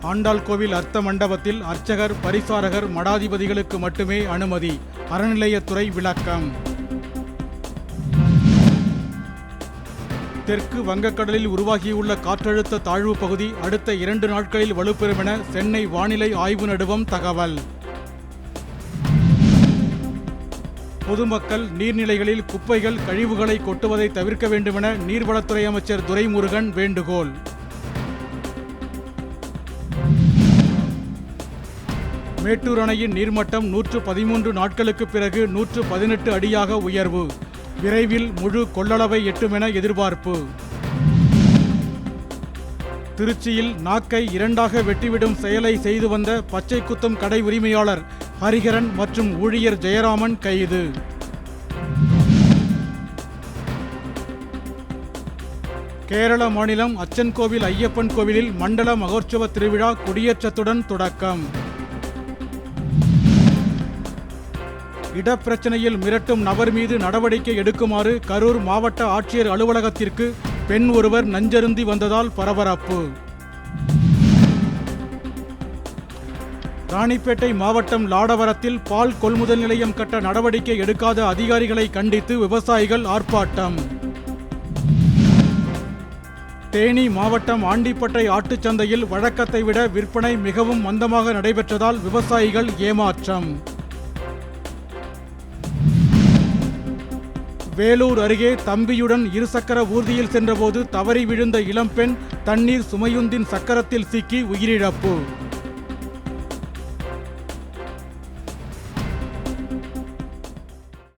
ஆண்டாள் கோவில் அர்த்த மண்டபத்தில் அர்ச்சகர் பரிசாரகர் மடாதிபதிகளுக்கு மட்டுமே அனுமதி. அறநிலையத்துறை விளக்கம். தெற்கு வங்கக்கடலில் உருவாகியுள்ள காற்றழுத்த தாழ்வு பகுதி அடுத்த இரண்டு நாட்களில் வலுப்பெறும் என சென்னை வானிலை ஆய்வு நடுவம் தகவல். பொதுமக்கள் நீர்நிலைகளில் குப்பைகள் கழிவுகளை கொட்டுவதை தவிர்க்க வேண்டுமென நீர்வளத்துறை அமைச்சர் துரைமுருகன் வேண்டுகோள். மேட்டூர் அணையின் நீர்மட்டம் நூற்று பதிமூன்று நாட்களுக்கு பிறகு நூற்று பதினெட்டு அடியாக உயர்வு. விரைவில் முழு கொள்ளளவை எட்டும் என எதிர்பார்ப்பு. திருச்சியில் நாக்கை இரண்டாக வெட்டிவிடும் செயலை செய்து வந்த பச்சை குத்தும் கடை உரிமையாளர் ஹரிஹரன் மற்றும் ஊழியர் ஜெயராமன் கைது. கேரள மாநிலம் அச்சன்கோவில் ஐயப்பன் கோவிலில் மண்டல மகோற்சவ திருவிழா கொடியேற்றத்துடன் தொடக்கம். இடப்பிரச்சனையில் மிரட்டும் நபர் மீது நடவடிக்கை எடுக்குமாறு கரூர் மாவட்ட ஆட்சியர் அலுவலகத்திற்கு பெண் ஒருவர் நஞ்சருந்தி வந்ததால் பரபரப்பு. ராணிப்பேட்டை மாவட்டம் லாடவரத்தில் பால் கொள்முதல் நிலையம் கட்ட நடவடிக்கை எடுக்காத அதிகாரிகளை கண்டித்து விவசாயிகள் ஆர்ப்பாட்டம். தேனி மாவட்டம் ஆண்டிப்பட்டை ஆட்டுச் சந்தையில் வழக்கத்தை விட விற்பனை மிகவும் மந்தமாக நடைபெற்றதால் விவசாயிகள் ஏமாற்றம். வேலூர் அருகே தம்பியுடன் இருசக்கர ஊர்தியில் சென்றபோது தவறி விழுந்த இளம்பெண் தண்ணீர் சுமையுந்தின் சக்கரத்தில் சிக்கி உயிரிழப்பு.